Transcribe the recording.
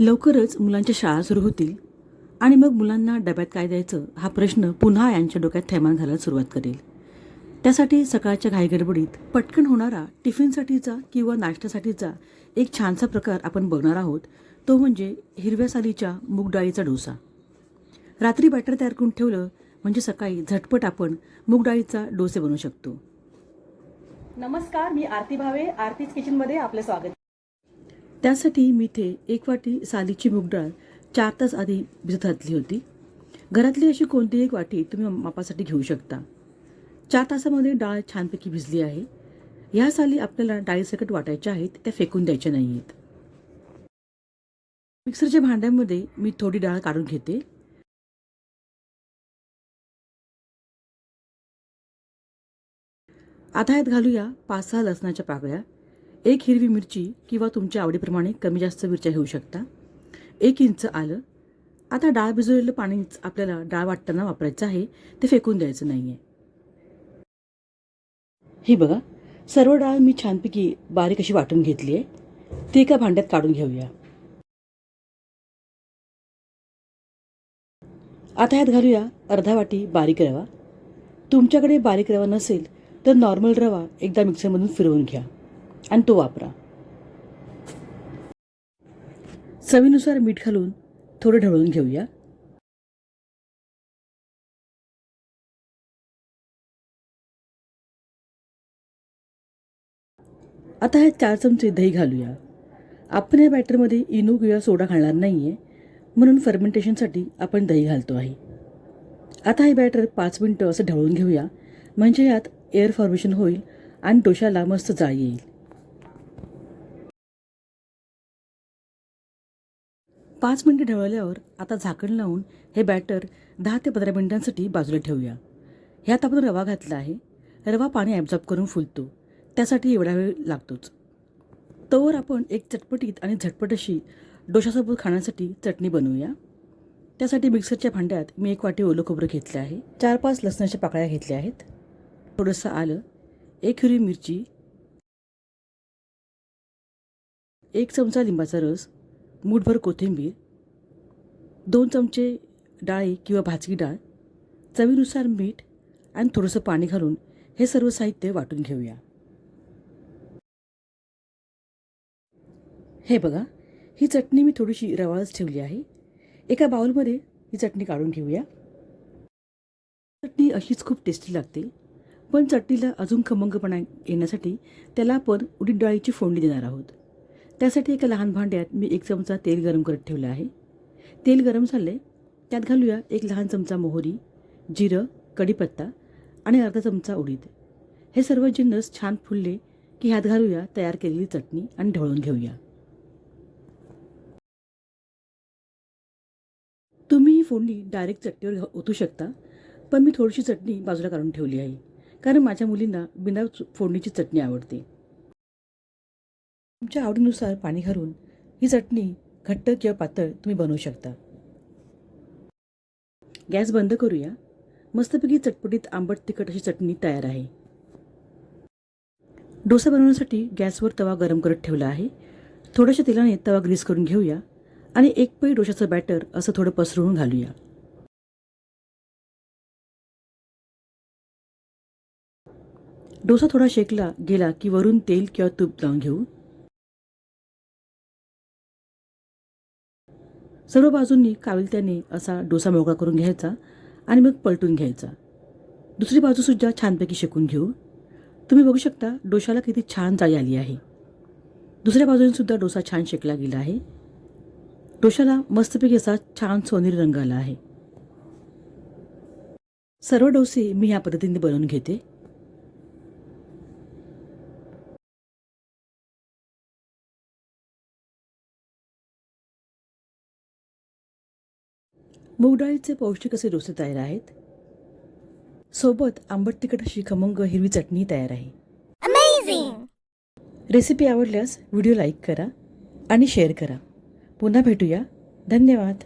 लवकरच मुलांच्या शाळा सुरू होतील. आणि मग मुलांना डब्यात काय द्यायचं हा प्रश्न पुन्हा यांच्या डोक्यात थैमान घालायला सुरुवात करेल. त्यासाठी सकाळच्या घाईगडबडीत पटकन होणारा टिफिनसाठीचा किंवा नाश्त्यासाठीचा एक छानसा प्रकार आपण बघणार आहोत. तो म्हणजे हिरव्या सालीच्या मूगडाळीचा डोसा. रात्री बॅटर तयार करून ठेवलं म्हणजे सकाळी झटपट आपण मूगडाळीचा डोसे बनवू शकतो. नमस्कार मी आरती भावे आरतीज किचनमध्ये आपलं स्वागत. त्यासाठी मी इथे एक वाटी सालीची मूग डाळ चार तास आधी भिजत घातली होती. घरातली अशी कोणतीही एक वाटी तुम्ही मापासाठी घेऊ शकता. चार तासामध्ये डाळ छानपैकी भिजली आहे. ह्या साली आपल्याला डाळीसकट वाटायच्या आहेत त्या फेकून द्यायच्या नाही आहेत मिक्सरच्या भांड्यामध्ये मी थोडी डाळ काढून घेते. आता यात घालूया पाच सहा लसणाच्या पाकळ्या. एक हिरवी मिरची किंवा तुमच्या आवडीप्रमाणे कमी जास्त मिरच्या घेऊ शकता. एक इंच आलं. आता डाळ भिजवलेलं पाणी आपल्याला डाळ वाटताना वापरायचं आहे. ते फेकून द्यायचं नाही आहे ही बघा. सर्व डाळ मी छानपैकी बारीक अशी वाटून घेतली आहे. ती एका भांड्यात काढून घेऊया. आता ह्यात घालूया अर्धा वाटी बारीक रवा. तुमच्याकडे बारीक रवा नसेल तर नॉर्मल रवा एकदा मिक्सरमधून फिरवून घ्या. आणि तो वापरा. चवीनुसार मीठ घालून थोडं ढवळून घेऊया. आता हे चार चमचे दही घालूया. आपण या बॅटरमध्ये इनो किंवा सोडा घालणार नाही आहे म्हणून फर्मेंटेशनसाठी आपण दही घालतो आहे. आता हे बॅटर पाच मिनटं असं ढवळून घेऊया म्हणजे यात एअर फॉर्मेशन होईल आणि डोशाला मस्त जाळ येईल. पाच मिनटं ढवळल्यावर आता झाकण लावून हे बॅटर दहा ते पंधरा मिनटांसाठी बाजूला ठेवूया. ह्यात आपण रवा घातला आहे. रवा पाणी ॲब्झॉर्ब करून फुलतो. त्यासाठी एवढा वेळ लागतोच. तोवर आपण एक चटपटीत आणि झटपट अशी डोशासोबत खाण्यासाठी चटणी बनवूया. त्यासाठी मिक्सरच्या भांड्यात मी एक वाटी ओलं खोबरं घेतलं आहे. चार पाच लसणाच्या पाकळ्या घेतल्या आहेत. थोडंसं आलं एक हिरवी मिरची एक चमचा लिंबाचा रस मूठभर कोथिंबीर दोन चमचे डाळी किंवा भाजकी डाळ चवीनुसार मीठ आणि थोडंसं पाणी घालून हे सर्व साहित्य वाटून घेऊया. हे बघा ही चटणी मी थोडीशी रवाळच ठेवली आहे. एका बाउलमध्ये ही चटणी काढून घेऊया. चटणी अशीच खूप टेस्टी लागते पण चटणीला अजून खमंगपणा येण्यासाठी त्याला आपण उडीद डाळीची फोडणी देणार आहोत. त्यासाठी एका लहान भांड्यात मी एक चमचा तेल गरम करत ठेवलं आहे. तेल गरम झाले त्यात घालूया एक लहान चमचा मोहरी जिरं कढीपत्ता आणि अर्धा चमचा उडीद. हे सर्व जिन्नस छान फुलले की ह्यात घालूया तयार केलेली चटणी आणि ढवळून घेऊया. तुम्ही ही फोडणी डायरेक्ट चटणीवर ओतू शकता पण मी थोडीशी चटणी बाजूला काढून ठेवली आहे कारण माझ्या मुलींना बिना फोडणीची चटणी आवडते. तुमच्या आवडीनुसार पाणी घालून ही चटणी घट्ट किंवा पातळ तुम्ही बनवू शकता. गॅस बंद करूया. मस्तपैकी चटपटीत आंबट तिखट अशी चटणी तयार आहे. डोसा बनवण्यासाठी गॅसवर तवा गरम करत ठेवला आहे. थोड्याशा तेलाने तवा ग्रीस करून घेऊया आणि एक पै डोशाचं बॅटर असं थोडं पसरवून घालूया. डोसा थोडा शेकला गेला की वरून तेल किंवा तूप लावून घेऊ. सर्व बाजूंनी काविलत्याने असा डोसा मोकळा करून घ्यायचा आणि मग पलटून घ्यायचा. दुसरी बाजूसुद्धा छानपैकी शेकून घेऊ. तुम्ही बघू शकता डोशाला किती छान जाळी आली आहे. दुसऱ्या बाजूने सुद्धा डोसा छान शेकला गेला आहे. डोशाला मस्तपैकी असा छान सोनेरी रंग आला आहे. सर्व डोसे मी ह्या पद्धतीने बनवून घेते. मूग डाळीचे पौष्टिक असे डोसे तयार आहेत. सोबत आंबट तिखट अशी खमंग हिरवी चटणी तयार आहे. रेसिपी आवडल्यास व्हिडिओ लाईक करा आणि शेअर करा. पुन्हा भेटूया. धन्यवाद.